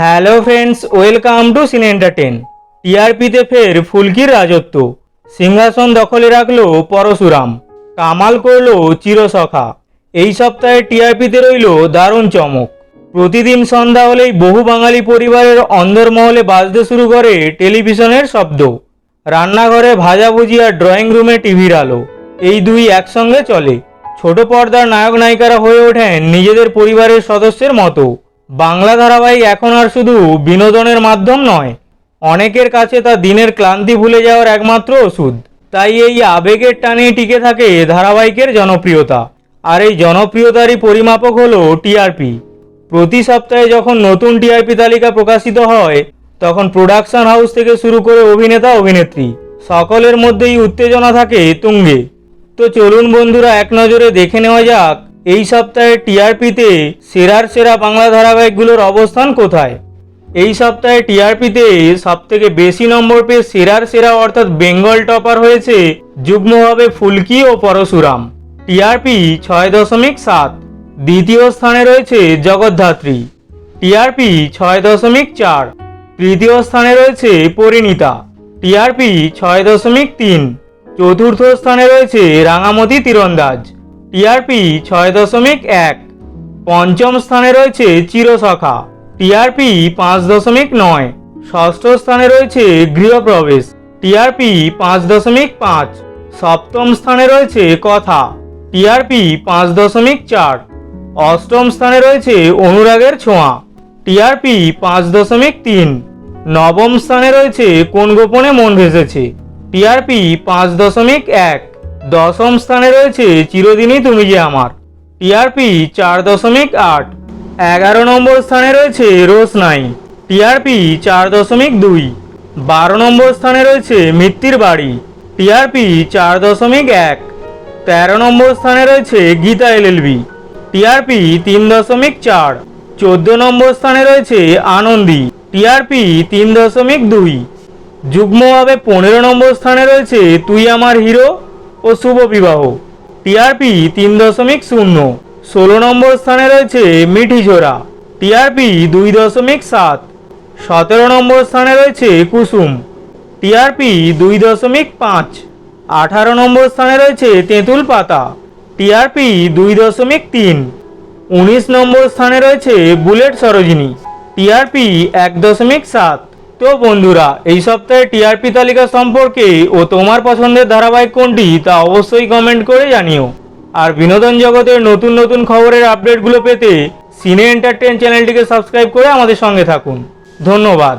Hello friends welcome to cine entertain টিআরপিতে ফের ফুলকির রাজত্ব। সিংহাসন দখলে রাখল পরশুরাম। কামাল করল চিরসখা। এই সপ্তাহে টিআরপিতে রইল দারুণ চমক। প্রতিদিন সন্ধ্যা হলেই বহু বাঙালি পরিবারের অন্দরমহলে বাজতে শুরু করে টেলিভিশনের শব্দ। রান্নাঘরে ভাজাভুজি আর ড্রয়িং রুমে টিভির আলো। এই দুই একসঙ্গে চলে। ছোট পর্দার নায়ক নায়িকারা হয়ে ওঠেন নিজেদের পরিবারের সদস্যের মতো। বাংলা ধারাবাহিক এখন আর শুধু বিনোদনের মাধ্যম নয়, অনেকের কাছে তা দিনের ক্লান্তি ভুলে যাওয়ার একমাত্র ওষুধ। তাই এই আবেগের টানেই টিকে থাকে ধারাবাহিকের জনপ্রিয়তা। আর এই জনপ্রিয়তারই পরিমাপক হল টিআরপি প্রতি সপ্তাহে যখন নতুন টিআরপি তালিকা প্রকাশিত হয়, তখন প্রোডাকশন হাউস থেকে শুরু করে অভিনেতা, অভিনেত্রী, সকলের মধ্যেই উত্তেজনা থাকে তুঙ্গে। তো চলুন বন্ধুরা, এক নজরে দেখে নেওয়া যাক এই সপ্তাহে টিআরপিতে সেরার সেরা বাংলা ধারাবাহিকগুলোর অবস্থান কোথায়? এই সপ্তাহে টিআরপিতে সব থেকে বেশি নম্বর পেয়ে সেরার সেরা অর্থাৎ বেঙ্গল টপার হয়েছে যুগ্মভাবে ফুলকি ও পরশুরাম। টিআরপি ছয় দশমিক সাত। দ্বিতীয় স্থানে রয়েছে জগদ্ধাত্রী। টিআরপি ছয় দশমিক চার। তৃতীয় স্থানে রয়েছে পরিণীতা। টিআরপি ছয় দশমিক তিন। চতুর্থ স্থানে রয়েছে রাঙামতি তীরন্দাজ। টিআরপি ছয় দশমিক এক। পঞ্চম স্থানে রয়েছে চিরসখা টিআরপি পাঁচ দশমিক নয়। ষষ্ঠ স্থানে রয়েছে গৃহপ্রবেশ। টিআরপি পাঁচ দশমিক পাঁচ। সপ্তম স্থানে রয়েছে কথা। টিআরপি পাঁচ দশমিক চার। অষ্টম স্থানে রয়েছে অনুরাগের ছোঁয়া। টিআরপি পাঁচ দশমিক তিন। নবম স্থানে রয়েছে কোন গোপনে মন ভেসেছে? টিআরপি পাঁচ দশমিক এক। দশম স্থানে রয়েছে চিরদিনই তুমি যে আমার। টিআরপি চার দশমিক আট। এগারো নম্বর স্থানে রয়েছে রোশনাই টিআরপি চার দশমিক দুই। বারো নম্বর স্থানে রয়েছে মিত্তির বাড়ি। টিআরপি চার দশমিক এক। তেরো নম্বর স্থানে রয়েছে গীতা এলএলবি। টিআরপি তিন দশমিক চার। চোদ্দ নম্বর স্থানে রয়েছে আনন্দী। টিআরপি তিন দশমিক দুই। যুগ্মভাবে পনেরো নম্বর স্থানে রয়েছে তুই আমার হিরো। ও শুভ বিবাহ। টিআরপি তিন দশমিক শূন্য। ষোলো নম্বর স্থানে রয়েছে মিঠি ঝোড়া টিআরপি দুই দশমিক সাত। সতেরো নম্বর স্থানে রয়েছে কুসুম। টিআরপি দুই দশমিক পাঁচ। আঠারো নম্বর স্থানে রয়েছে তেঁতুল পাতা। টিআরপি দুই দশমিক তিন। উনিশ নম্বর স্থানে রয়েছে বুলেট সরোজিনী। টিআরপি এক দশমিক সাত। তো বন্ধুরা, এই সপ্তাহে টিআরপি তালিকা সম্পর্কে ও তোমার পছন্দের ধারাবাহিক কোনটি তা অবশ্যই কমেন্ট করে জানিও। আর বিনোদন জগতের নতুন নতুন খবরের আপডেটগুলো পেতে সিনে এন্টারটেন চ্যানেলটিকে সাবস্ক্রাইব করে আমাদের সঙ্গে থাকুন। ধন্যবাদ।